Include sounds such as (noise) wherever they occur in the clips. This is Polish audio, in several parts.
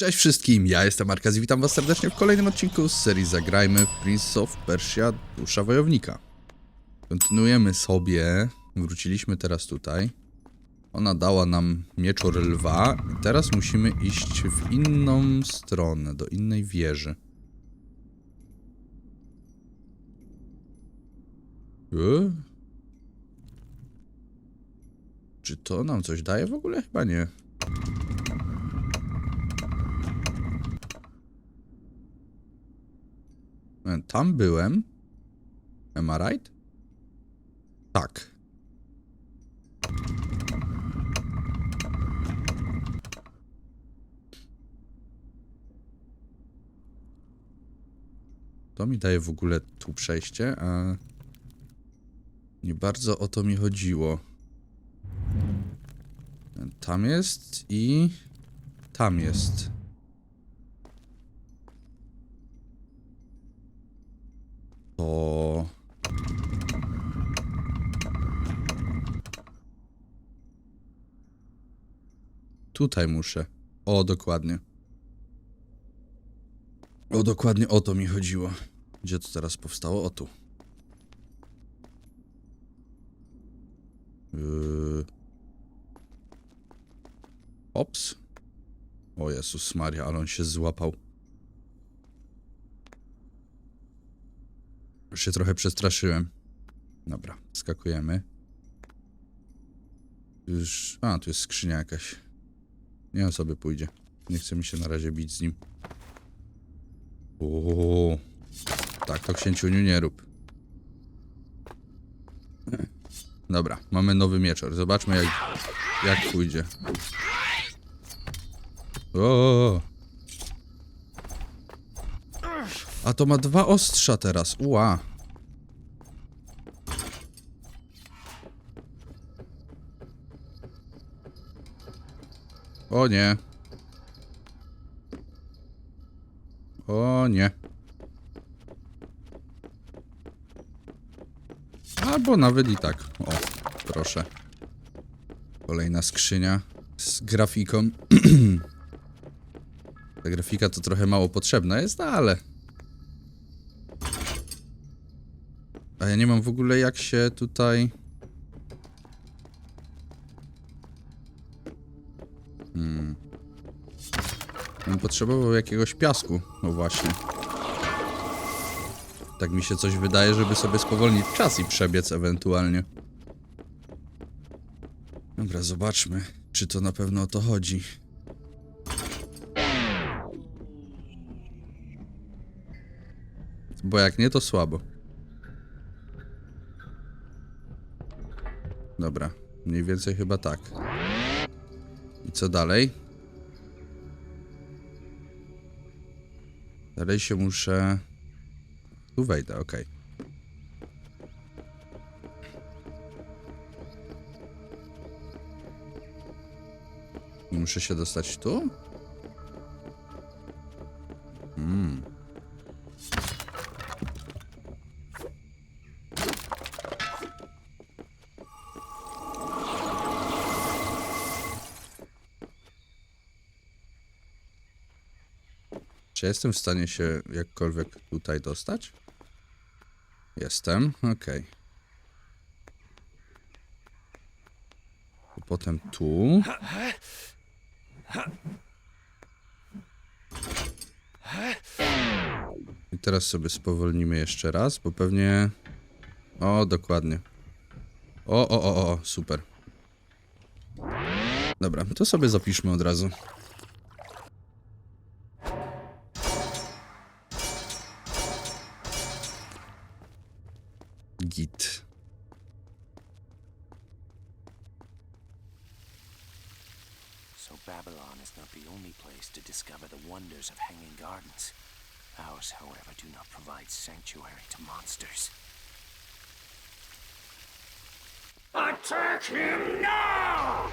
Cześć wszystkim, ja jestem Arkaz i witam was serdecznie w kolejnym odcinku z serii Zagrajmy w Prince of Persia Dusza Wojownika. Kontynuujemy sobie, wróciliśmy teraz tutaj. Ona dała nam mieczor lwa i teraz musimy iść w inną stronę, do innej wieży. E? Czy to nam coś daje w ogóle? Chyba nie. Tam byłem. Am I right? Tak. To mi daje w ogóle tu przejście, a nie bardzo o to mi chodziło. Tam jest i tam jest. To... Tutaj muszę. O, dokładnie. O, dokładnie o to mi chodziło. Gdzie to teraz powstało? O tu. Yy... Ops. O Jezus Maria, ale on się złapał. Już się trochę przestraszyłem. Dobra, skakujemy. Już... A, tu jest skrzynia jakaś. Nie wiem, sobie pójdzie. Nie chce mi się na razie bić z nim. Ooo. Tak, to księciuniu nie rób. Dobra, mamy nowy mieczor. Zobaczmy jak, jak pójdzie. O. A to ma dwa ostrza teraz. Ua. O nie. O nie. Albo nawet i tak. O, proszę. Kolejna skrzynia z grafiką. (clears throat) Ta grafika to trochę mało potrzebna jest, ale... Ja nie mam w ogóle jak się tutaj... Hmm. Potrzebował jakiegoś piasku. No właśnie. Tak mi się coś wydaje, żeby sobie spowolnić czas i przebiec ewentualnie. Dobra, zobaczmy, czy to na pewno o to chodzi. Bo jak nie, to słabo. Mniej więcej chyba tak. I co dalej? Dalej się muszę... Tu wejdę. I Muszę się dostać tu? Hmm. Czy jestem w stanie się jakkolwiek tutaj dostać? Jestem, okej. Potem tu. I teraz sobie spowolnimy jeszcze raz, bo pewnie... O, dokładnie. O, o, o, o, super. Dobra, to sobie zapiszmy od razu. Babylon is not the only place to discover the wonders of Hanging Gardens. Ours, however, do not provide sanctuary to monsters. Attack him now!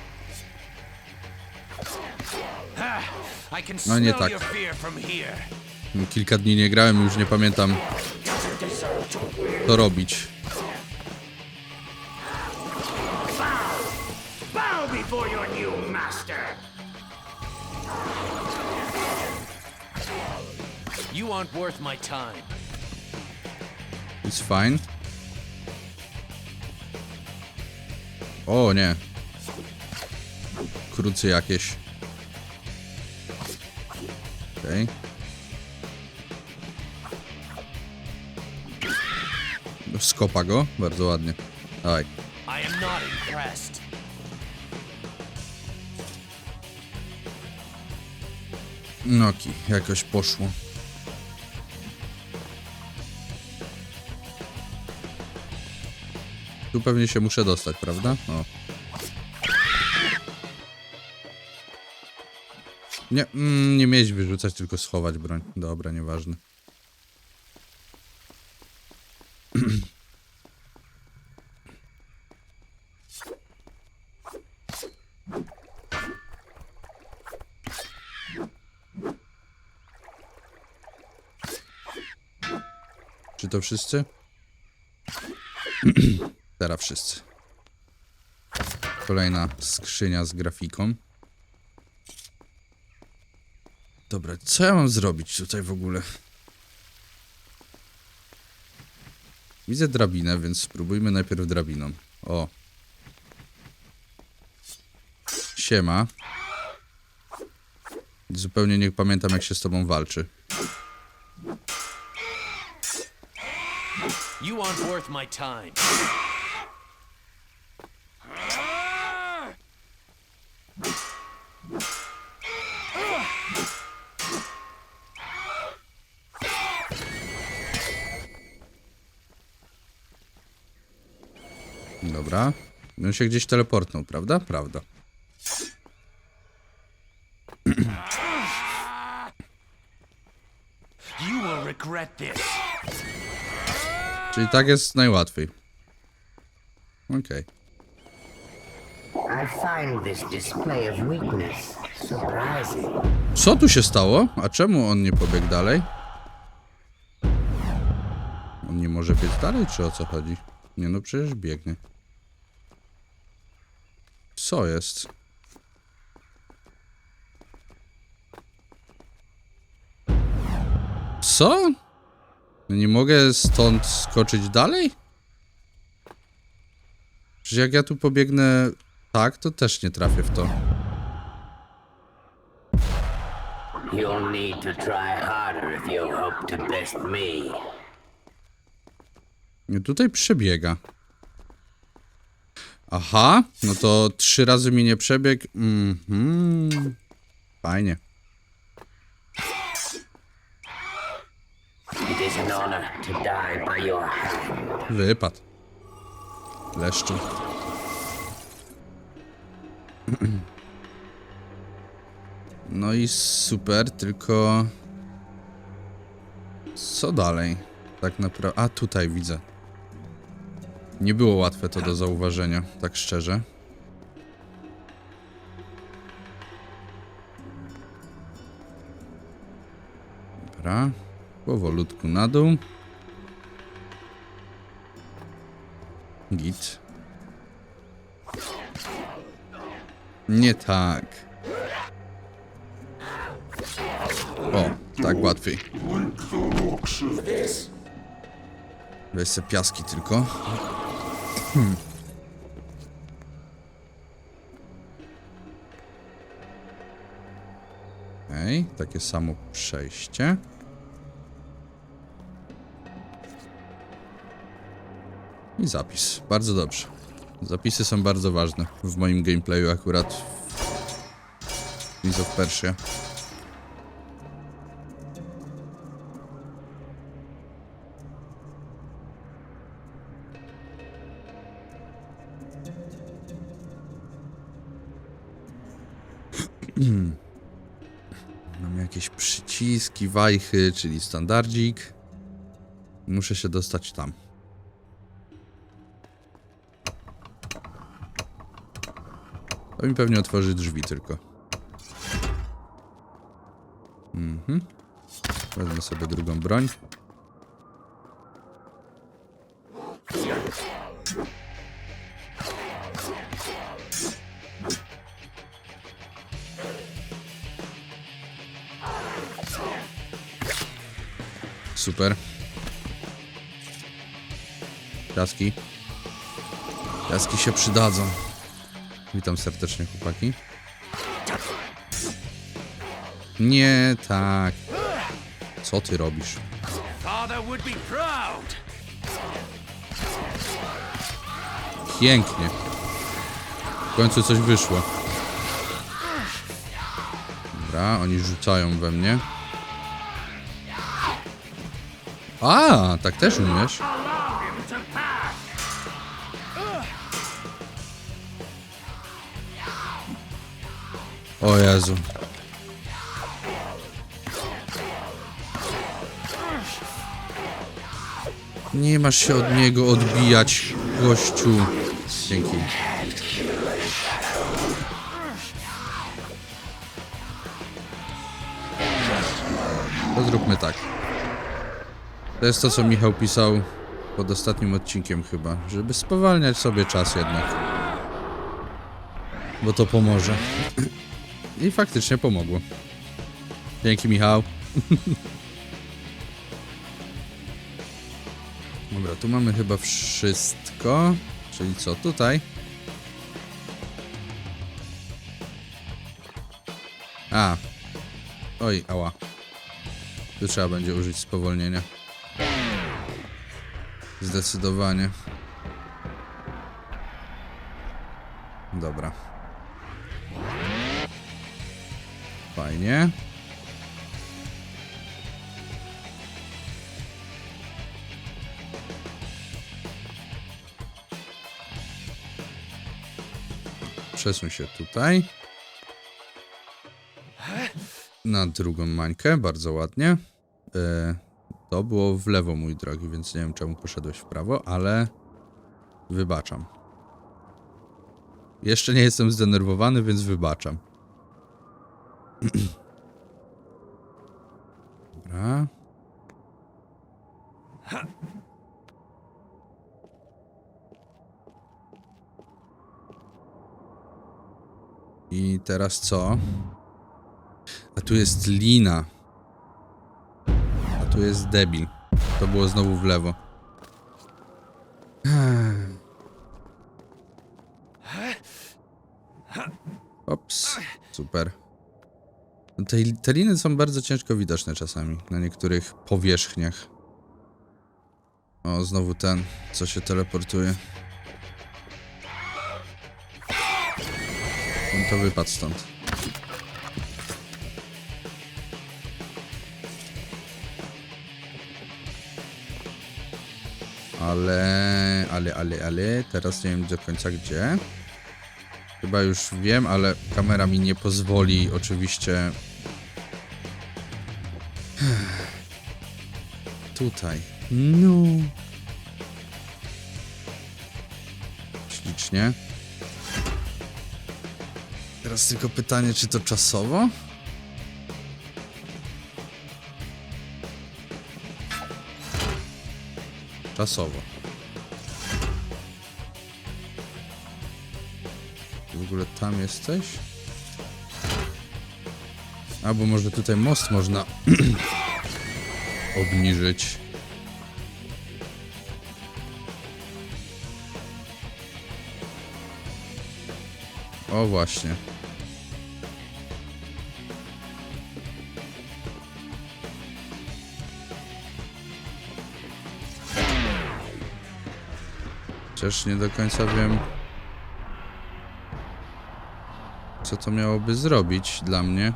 I can No nie smell tak. your fear from here. Kilka dni nie grałem, już nie pamiętam co robić. Bow before your aren't worth my time. It's fine. O nie. Krucy jakieś. Okej. Okay. Skopa go, bardzo ładnie. Dawaj. Noki, jakoś poszło. Tu pewnie się muszę dostać, prawda? O. Nie, mm, nie mieć wyrzucać, tylko schować broń. Dobra, nieważne. Czy to wszyscy? (clears throat) Teraz wszyscy. Kolejna skrzynia z grafiką. Dobra, co ja mam zrobić tutaj w ogóle? Widzę drabinę, więc spróbujmy najpierw drabiną. O. Siema. Zupełnie nie pamiętam jak się z tobą walczy. You aren't worth my time. Dobra. On się gdzieś teleportnął, prawda? Prawda. You will regret this. Czyli tak jest najłatwiej. Okej. Surprising. Co tu się stało? A czemu on nie pobiegł dalej? On nie może biec dalej, czy o co chodzi? Nie no, przecież biegnie. Co jest? Co? Nie mogę stąd skoczyć dalej? Przecież jak ja tu pobiegnę tak, to też nie trafię w to. You'll need to try harder if you hope to best me. Nie, tutaj przebiega. Aha, no to trzy razy mi nie przebieg. Mhm. Fajnie. Your hand. Wypad. Leszczu. (clears throat) No i super, tylko... Co dalej? Tak naprawdę... A, tutaj widzę. Nie było łatwe to do zauważenia, tak szczerze. Dobra. Powolutku na dół. Git. Nie tak. O, tak łatwiej. Weź se piaski tylko. Hmm. Okej, takie samo przejście. I zapis. Bardzo dobrze. Zapisy są bardzo ważne w moim gameplayu akurat Prince of Persia. Przyciski, wajchy, czyli standardzik. Muszę się dostać tam. To mi pewnie otworzy drzwi tylko. Mhm. Wezmę sobie drugą broń. Super. Piaski. Piaski się przydadzą. Witam serdecznie, chłopaki. Nie tak. Co ty robisz? Pięknie. W końcu coś wyszło. Dobra, oni rzucają we mnie. A, tak też umiesz. O Jezu. Nie masz się od niego odbijać, gościu. Dzięki. To zróbmy tak. To jest to, co Michał pisał pod ostatnim odcinkiem chyba, żeby spowalniać sobie czas jednak. Bo to pomoże. I faktycznie pomogło. Dzięki Michał. (laughs) Dobra, tu mamy chyba wszystko. Czyli co, tutaj? A. Oj, ała. Tu trzeba będzie użyć spowolnienia. Zdecydowanie. Dobra. Fajnie. Przesuń się tutaj. Na drugą mańkę, bardzo ładnie. E, to było w lewo, mój drogi, więc nie wiem czemu poszedłeś w prawo, ale wybaczam. Jeszcze nie jestem zdenerwowany, więc wybaczam. (clears throat) Dobra. I teraz co? A tu jest lina. Tu jest debil. To było znowu w lewo. Ops, super. Te, te liny są bardzo ciężko widoczne czasami na niektórych powierzchniach. O, znowu ten, co się teleportuje. On to wypadł stąd. Ale, ale, ale, ale, teraz nie wiem do końca gdzie. Chyba już wiem, ale kamera mi nie pozwoli oczywiście. (sighs) Tutaj. No. Ślicznie. Teraz tylko pytanie, czy to czasowo? Czasowo. W ogóle tam jesteś? Albo może tutaj most można (clears throat) obniżyć. O właśnie. Chociaż nie do końca wiem, co to miałoby zrobić dla mnie.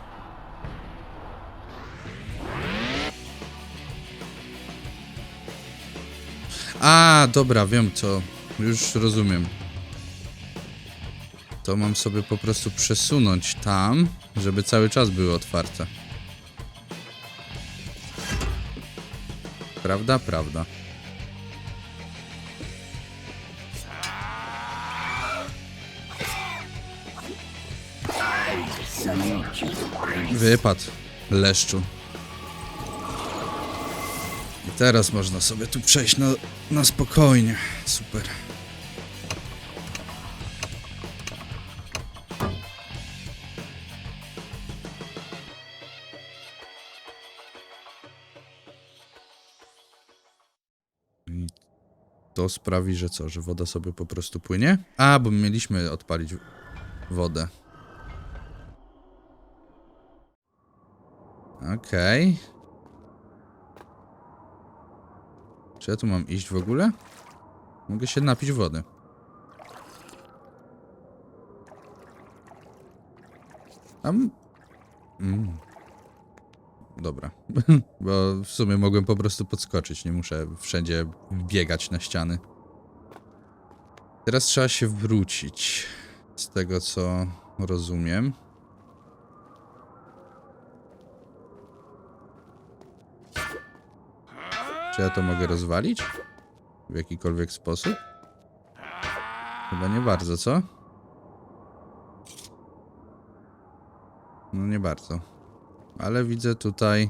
A, dobra, wiem co. Już rozumiem. To mam sobie po prostu przesunąć tam, żeby cały czas były otwarte. Prawda? Prawda. Wypadł. Leszczu. I teraz można sobie tu przejść na, na spokojnie. Super. to sprawi, że co, że woda sobie po prostu płynie? A, bo mieliśmy odpalić wodę. Okej. Czy ja tu mam iść w ogóle? Mogę się napić wody. Tam. Mm. Dobra. (laughs) Bo w sumie mogłem po prostu podskoczyć. Nie muszę wszędzie biegać na ściany. Teraz trzeba się wrócić. Z tego co rozumiem. Czy ja to mogę rozwalić? W jakikolwiek sposób? Chyba nie bardzo, co? No nie bardzo. Ale widzę tutaj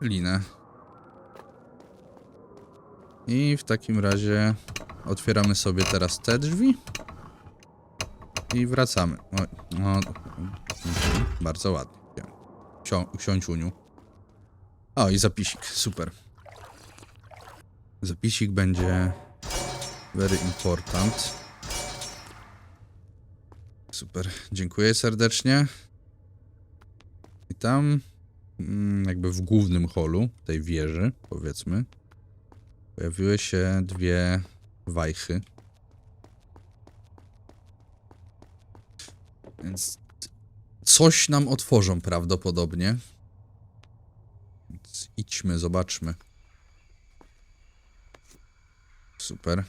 linę. I w takim razie otwieramy sobie teraz te drzwi. I wracamy. O, no, bardzo ładnie. Usiądź Uniu. O, i zapisik. Super. Zapisik będzie very important. Super. Dziękuję serdecznie. I tam, mm, jakby w głównym holu tej wieży, powiedzmy, pojawiły się dwie wajchy. Więc coś nam otworzą prawdopodobnie. Idźmy, zobaczmy. Super.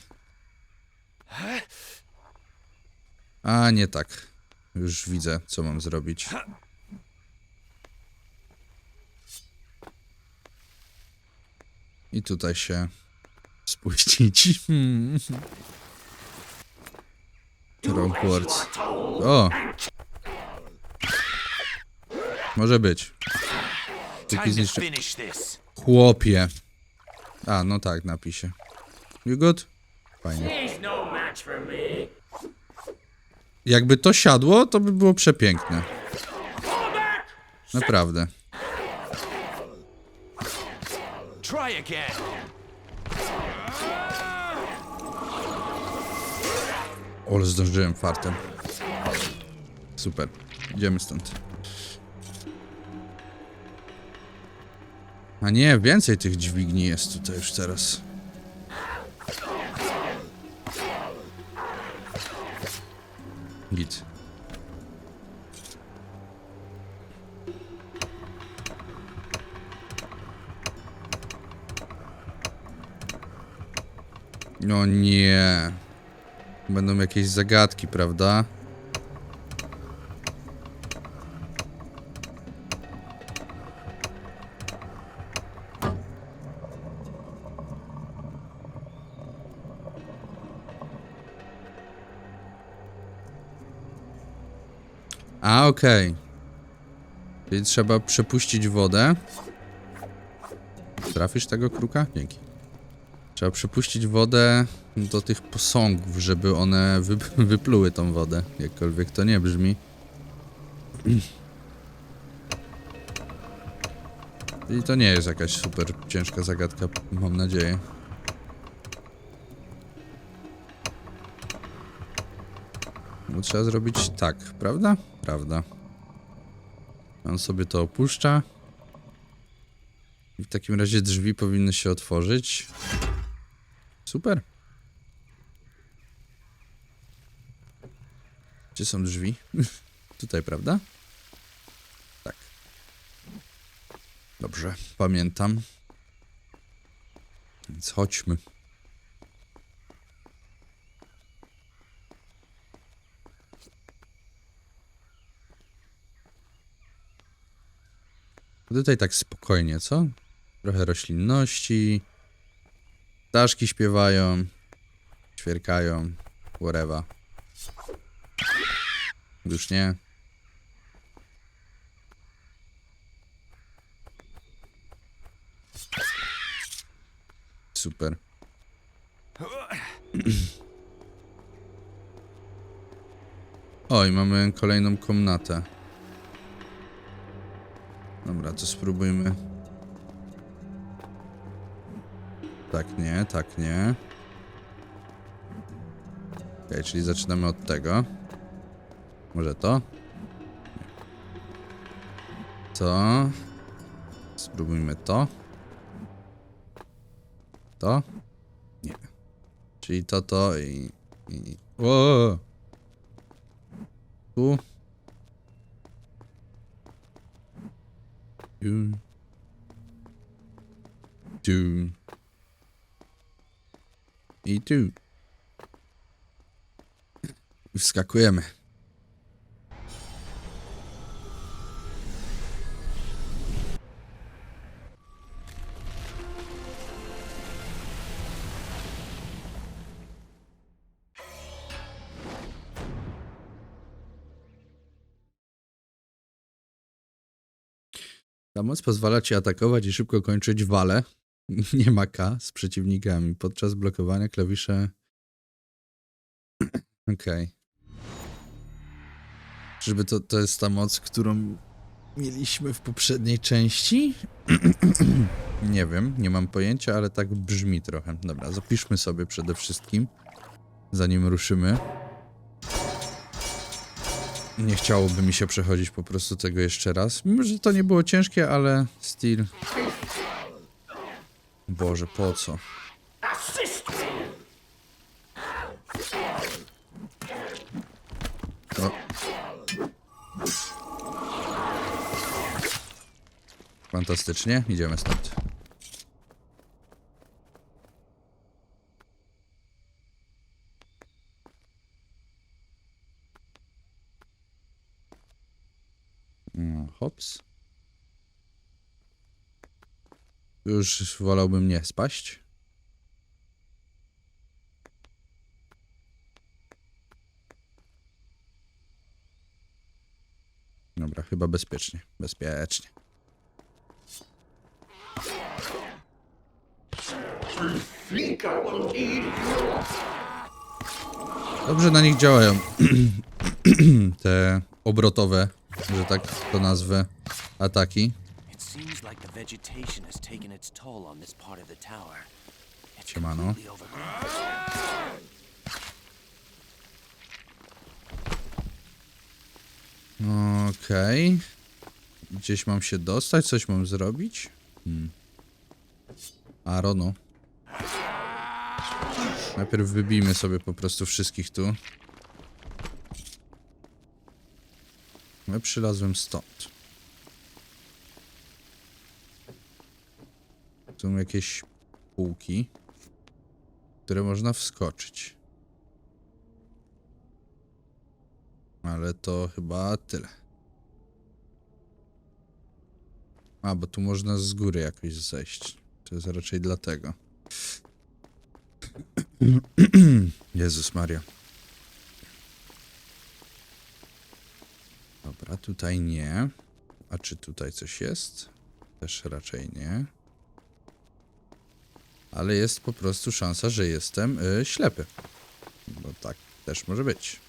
A, nie tak. Już widzę, co mam zrobić. I tutaj się spuścić. (laughs) Hmm. Rockwards. O! Może być. To zniszczy... Chłopie. A, no tak, napisie. You good? Fajnie. No. Jakby to siadło, to by było przepiękne. Naprawdę. Ale zdążyłem fartem. Super. Idziemy stąd. A nie, więcej tych dźwigni jest tutaj już teraz. Git. No nie. Będą jakieś zagadki, prawda? A, okej. Czyli trzeba przepuścić wodę. Trafisz tego kruka? Dzięki. Trzeba przepuścić wodę do tych posągów, żeby one wy, (laughs) wypluły tą wodę. Jakkolwiek to nie brzmi. (clears throat) I to nie jest jakaś super ciężka zagadka, mam nadzieję. Bo trzeba zrobić tak, prawda? Prawda. On sobie to opuszcza. I w takim razie drzwi powinny się otworzyć. Super. Gdzie są drzwi? (laughs) Tutaj, prawda? Tak. Dobrze, pamiętam. Więc chodźmy. Tutaj tak spokojnie, co? Trochę roślinności. Ptaszki śpiewają. Ćwierkają. Whatever. Już nie. Super. (clears throat) Oj, mamy kolejną komnatę. Dobra, to spróbujmy. Tak nie, tak nie. Okej, czyli zaczynamy od tego. Może to? To. Spróbujmy to. To? Nie. Czyli to, to i... i... Tu. Tu. Tu. I tu. Wskakujemy. Ta moc pozwala ci atakować i szybko kończyć wale. (laughs) Nie ma K z przeciwnikami. Podczas blokowania klawisze. (clears throat) Okej. Czyżby to, to jest ta moc, którą mieliśmy w poprzedniej części? (clears throat) nie wiem, nie mam pojęcia, ale tak brzmi trochę. Dobra, zapiszmy sobie przede wszystkim, zanim ruszymy. Nie chciałoby mi się przechodzić po prostu tego jeszcze raz. Mimo, że to nie było ciężkie, ale still. Boże, po co? No. Fantastycznie, idziemy stąd. Hops. Już wolałbym nie spaść. Dobra, chyba bezpiecznie. Bezpiecznie. Dobrze na nich działają (clears throat) te obrotowe, że tak to nazwę, ataki. Siemano. Okej. Gdzieś mam się dostać, coś mam zrobić? Hmm. Arono. Najpierw wybijmy sobie po prostu wszystkich tu. Ja przylazłem stąd. Są jakieś półki, które można wskoczyć. Ale to chyba tyle. A, bo tu można z góry jakoś zejść. To jest raczej dlatego. (clears throat) Jezus Maria. Dobra, tutaj nie. A czy tutaj coś jest? Też raczej nie. Ale jest po prostu szansa, że jestem y, ślepy. Bo tak też może być.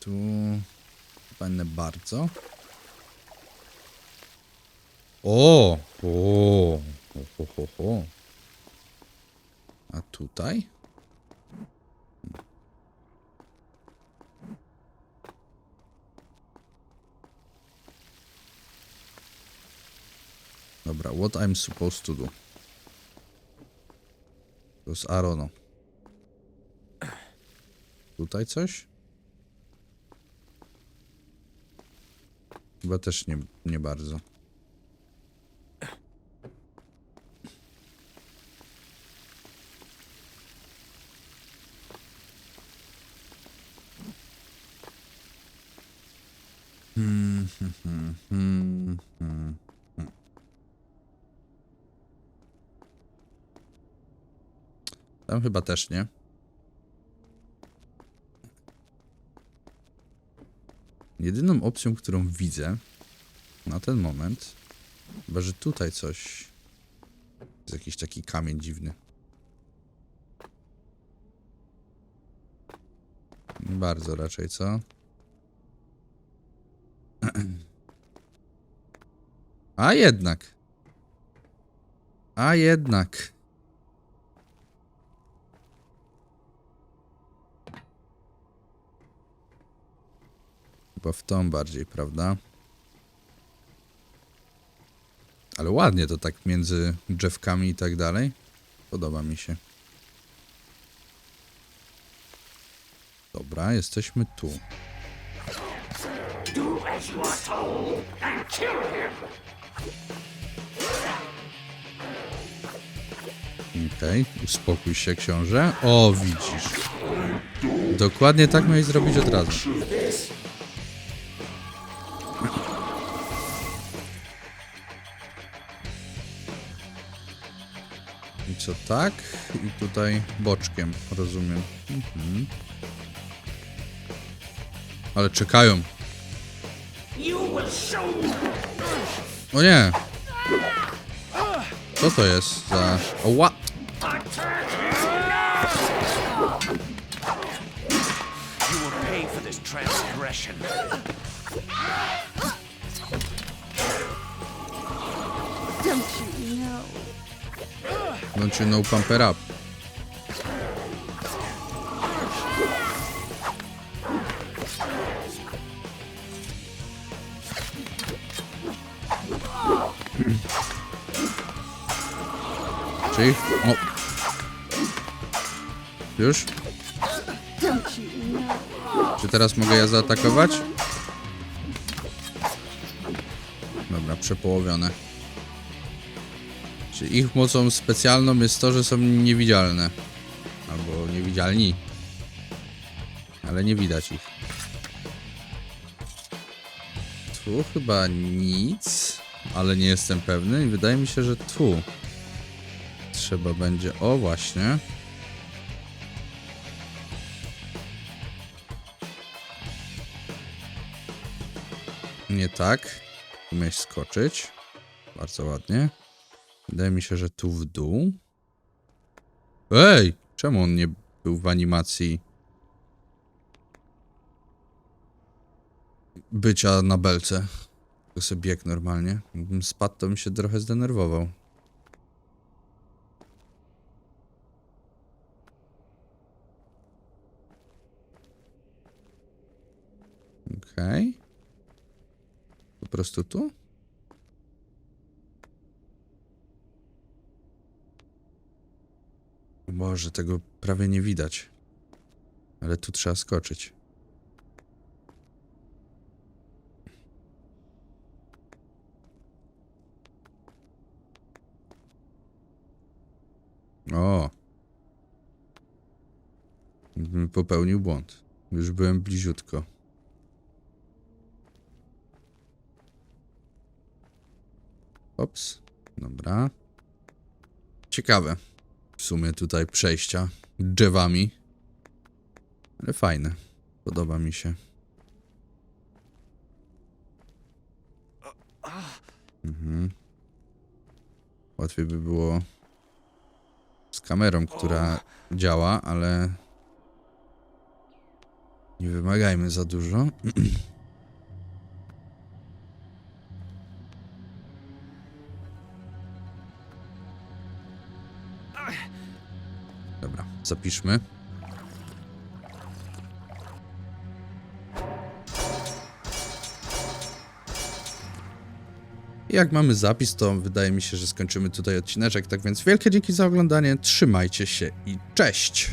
Tu fajne bardzo. O! O! Ho, ho, ho, ho. A tutaj? Dobra, what I'm supposed to do? To jest Arono. Tutaj coś? Chyba też nie, nie bardzo. Hmm, hmm, hmm, hmm, hmm. Tam chyba też nie. Jedyną opcją, którą widzę na ten moment, chyba że tutaj coś. Jest jakiś taki kamień dziwny. Bardzo raczej, co? (clears throat) A jednak. A jednak. Chyba w tą bardziej, prawda? Ale ładnie to tak między drzewkami i tak dalej. Podoba mi się. Dobra, jesteśmy tu. Okej, uspokój się książę. O, widzisz. Dokładnie tak miałeś zrobić od razu. Co tak? I tutaj boczkiem, rozumiem. Mhm. Ale czekają. O nie! Co to jest za... O, You know pumper up? Czyli... O! Już? Czy teraz mogę ja zaatakować? Dobra, przepołowione. Czy ich mocą specjalną jest to, że są niewidzialne. Albo niewidzialni. Ale nie widać ich. Tu chyba nic, ale nie jestem pewny i wydaje mi się, że tu trzeba będzie. O, właśnie. Nie tak. Miałeś skoczyć. Bardzo ładnie. Wydaje mi się, że tu w dół. Ej! Czemu on nie był w animacji bycia na belce? To sobie bieg normalnie. Gdybym spadł, to bym się trochę zdenerwował. Okej. Po prostu tu? Boże, tego prawie nie widać. Ale tu trzeba skoczyć. O! Popełnił błąd. Już byłem bliziutko. Ops. Dobra. Ciekawe. W sumie tutaj przejścia drzewami. Ale fajne. Podoba mi się. Mhm. Łatwiej by było z kamerą, która działa, ale nie wymagajmy za dużo. (clears throat) zapiszmy. Jak mamy zapis, to wydaje mi się, że skończymy tutaj odcineczek. Tak więc wielkie dzięki za oglądanie, trzymajcie się i cześć!